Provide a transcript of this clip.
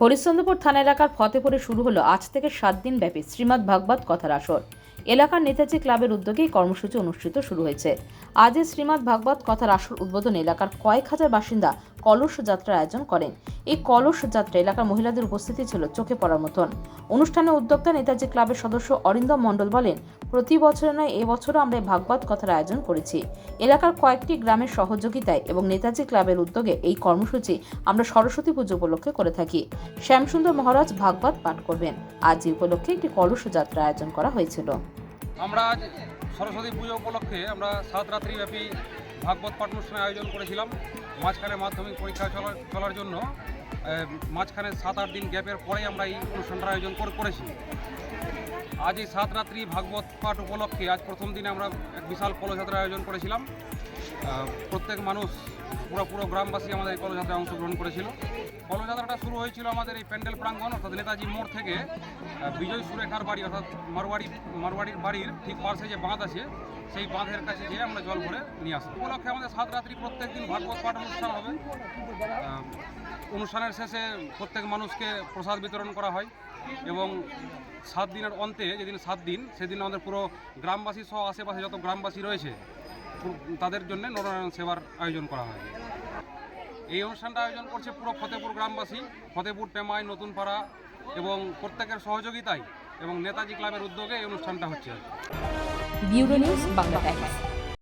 হরিশ্চন্দ্রপুর থানা এলাকার ফতেপুরে শুরু হলো আজ থেকে সাত দিন ব্যাপী শ্রীমৎ ভাগবত কথার আসর। এলাকার নেতাজি ক্লাবের উদ্যোগে কর্মসূচি অনুষ্ঠিত শুরু হয়েছে। আজ শ্রীমৎ ভাগবত কথার আসর উদ্বোধনে এলাকার কয়েক হাজার বাসিন্দা কলস যাত্রার আয়োজন করেন। এই কলস যাত্রা এলাকার মহিলাদের উপস্থিতি ছিল চোখে পড়ার মতন। অনুষ্ঠানে উদ্যোক্তা নেতাজি ক্লাবের সদস্য অরিন্দম মণ্ডল বলেন, প্রতি বছর নয় এবছরও আমরা ভাগবত কথার আয়োজন করেছি। এলাকার কয়েকটি গ্রামের সহযোগিতায় এবং নেতাজি ক্লাবের উদ্যোগে এই কর্মসূচি আমরা সরস্বতী পুজো উপলক্ষে করে থাকি। শ্যামসুন্দর মহারাজ ভাগবত পাঠ করবেন। আজ এই উপলক্ষে একটি কলস যাত্রা আয়োজন করা হয়েছিল। আমরা সরস্বতী পুজো উপলক্ষে আমরা সাত রাত্রি ব্যাপী ভাগবত পাঠ অনুষ্ঠানের আয়োজন করেছিলাম। মাঝখানে মাধ্যমিক পরীক্ষা চলার চলার জন্য মাঝখানে সাত আট দিন গ্যাপের পরেই আমরা এই অনুষ্ঠানটার আয়োজন করে করেছি। আজ এই সাত রাত্রি ভাগবত পাঠ উপলক্ষে আজ প্রথম দিনে আমরা এক বিশাল কলযাত্রার আয়োজন করেছিলাম। প্রত্যেক মানুষ পুরো পুরো গ্রামবাসী আমাদের এই কলযাত্রায় অংশগ্রহণ করেছিল। কলযাত্রাটা শুরু হয়েছিল আমাদের এই প্যান্ডেল প্রাঙ্গণ, অর্থাৎ নেতাজি মোড় থেকে বিজয় সুরেখার বাড়ি, অর্থাৎ মারবাড়ি মারবাড়ির বাড়ির ঠিক পাশে যে বাঁধ আছে, সেই বাঁধের কাছে গিয়ে আমরা জল ভরে নিয়ে আসি উপলক্ষে আমাদের সাত রাত্রি প্রত্যেক দিন ভাগবত পাঠ অনুষ্ঠান হবে। অনুষ্ঠানের শেষে প্রত্যেক মানুষকে প্রসাদ বিতরণ করা হয় এবং সাত দিনের অন্তে যেদিন সাত দিন, সেদিন আমাদের পুরো গ্রামবাসী সহ আশেপাশে যত গ্রামবাসী রয়েছে, তাদের জন্য নরনারায়ণ সেবার আয়োজন করা হয়। এই অনুষ্ঠানটা আয়োজন করছে পুরো ফতেপুর গ্রামবাসী, ফতেপুর পেমাই নতুনপাড়া এবং প্রত্যেকের সহযোগিতায় এবং নেতাজি ক্লাবের উদ্যোগে এই অনুষ্ঠানটা হচ্ছে। Bureau news Bangla